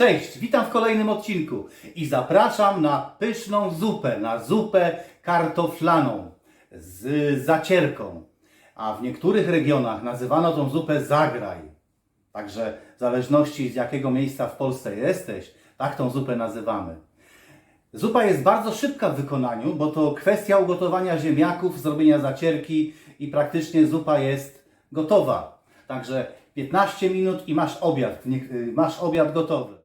Cześć, witam w kolejnym odcinku i zapraszam na pyszną zupę, na zupę kartoflaną z zacierką. A w niektórych regionach nazywano tą zupę zagraj. Także w zależności z jakiego miejsca w Polsce jesteś, tak tą zupę nazywamy. Zupa jest bardzo szybka w wykonaniu, bo to kwestia ugotowania ziemniaków, zrobienia zacierki i praktycznie zupa jest gotowa. Także 15 minut i masz obiad, y, masz obiad gotowy.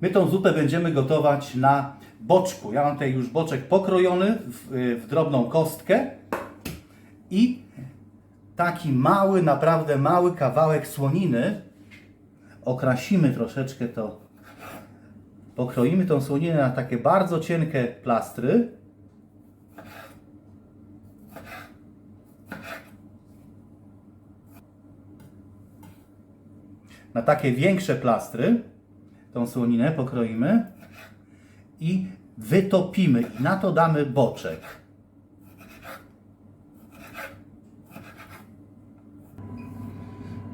My tą zupę będziemy gotować na boczku. Ja mam tutaj już boczek pokrojony w, w drobną kostkę i taki mały, naprawdę mały kawałek słoniny. Okrasimy troszeczkę to pokroimy tą słoninę na takie bardzo cienkie plastry. Na takie większe plastry tą słoninę pokroimy i wytopimy. I na to damy boczek.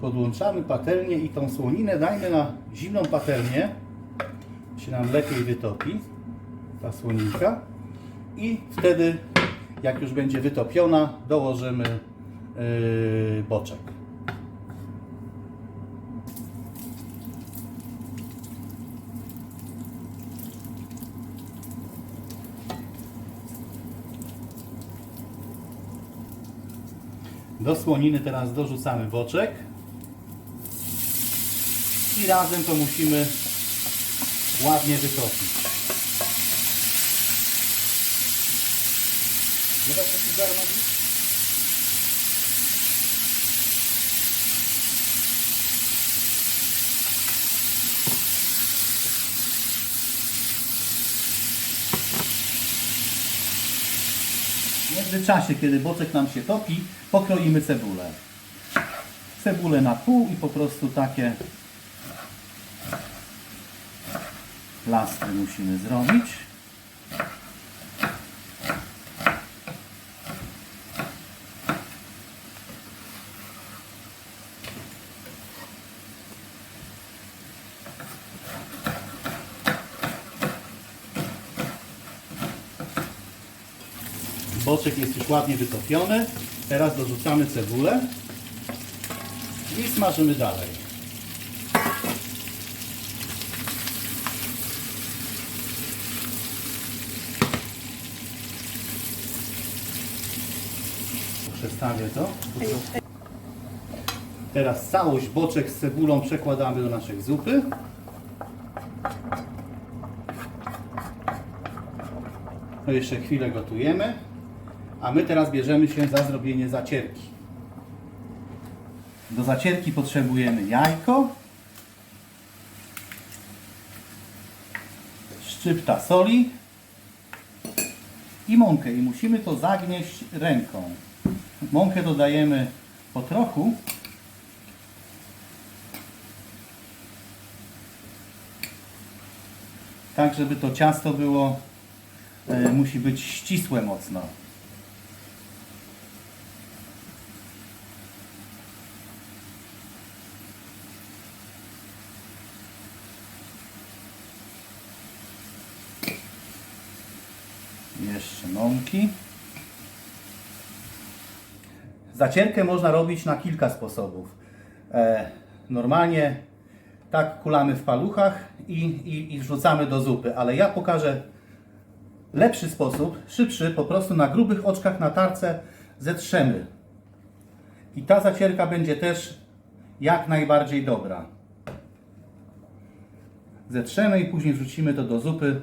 Podłączamy patelnię i tą słoninę dajmy na zimną patelnię się nam lepiej wytopi ta słoninka i wtedy jak już będzie wytopiona dołożymy yy, boczek. Do słoniny teraz dorzucamy boczek i razem to musimy ładnie wytopić. Nie da się tu zarmazić? Międzyczasie, kiedy boczek nam się topi, pokroimy cebulę. Cebulę na pół i po prostu takie plastry musimy zrobić. Boczek jest już ładnie wytopiony. Teraz dorzucamy cebulę i smażymy dalej. Przestawię to. Teraz całość boczek z cebulą przekładamy do naszej zupy. To jeszcze chwilę gotujemy. A my teraz bierzemy się za zrobienie zacierki. Do zacierki potrzebujemy jajko, szczypta soli i mąkę. I musimy to zagnieść ręką. Mąkę dodajemy po trochu. Tak, żeby to ciasto było, e, musi być ścisłe mocno. Jeszcze mąki. Zacierkę można robić na kilka sposobów. E, normalnie tak kulamy w paluchach i, i, i wrzucamy do zupy, ale ja pokażę lepszy sposób, szybszy, po prostu na grubych oczkach na tarce zetrzemy. I ta zacierka będzie też jak najbardziej dobra. Zetrzemy i później wrzucimy to do zupy.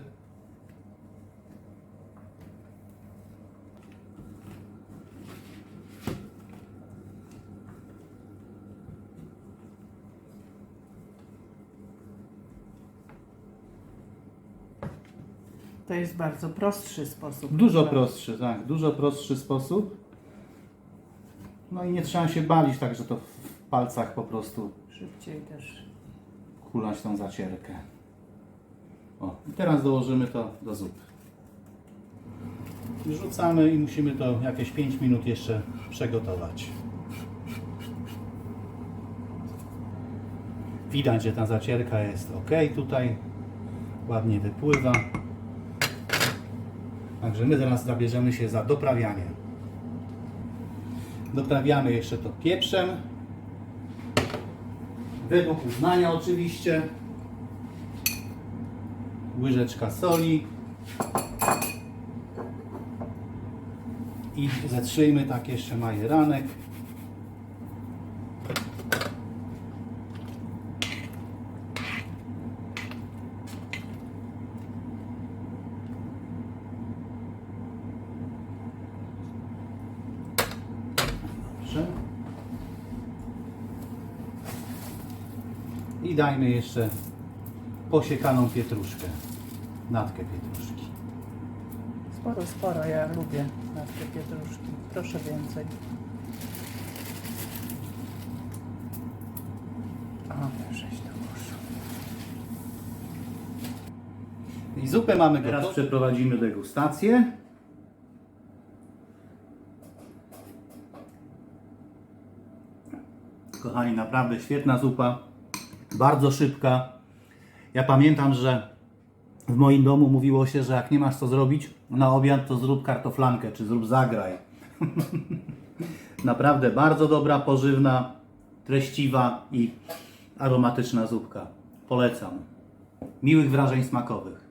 To jest bardzo prostszy sposób. Dużo prostszy, tak, dużo prostszy sposób. No i nie trzeba się balić tak, że to w palcach po prostu Szybciej też. kulać tą zacierkę. O, i teraz dołożymy to do zupy. Wrzucamy i musimy to jakieś 5 minut jeszcze przegotować. Widać, że ta zacierka jest ok tutaj. Ładnie wypływa. Także my zaraz zabierzemy się za doprawianie. Doprawiamy jeszcze to pieprzem. Według uznania oczywiście. Łyżeczka soli. I zetrzyjmy tak jeszcze majeranek. I dajmy jeszcze posiekaną pietruszkę. Natkę pietruszki. Sporo, sporo. Ja lubię natkę pietruszki. Proszę więcej. O, żeś to. I zupę mamy gotową. Teraz przeprowadzimy degustację. Kochani, naprawdę świetna zupa. Bardzo szybka. Ja pamiętam, że w moim domu mówiło się, że jak nie masz co zrobić na obiad, to zrób kartoflankę, czy zrób zagraj. Naprawdę bardzo dobra, pożywna, treściwa i aromatyczna zupka. Polecam. Miłych wrażeń smakowych.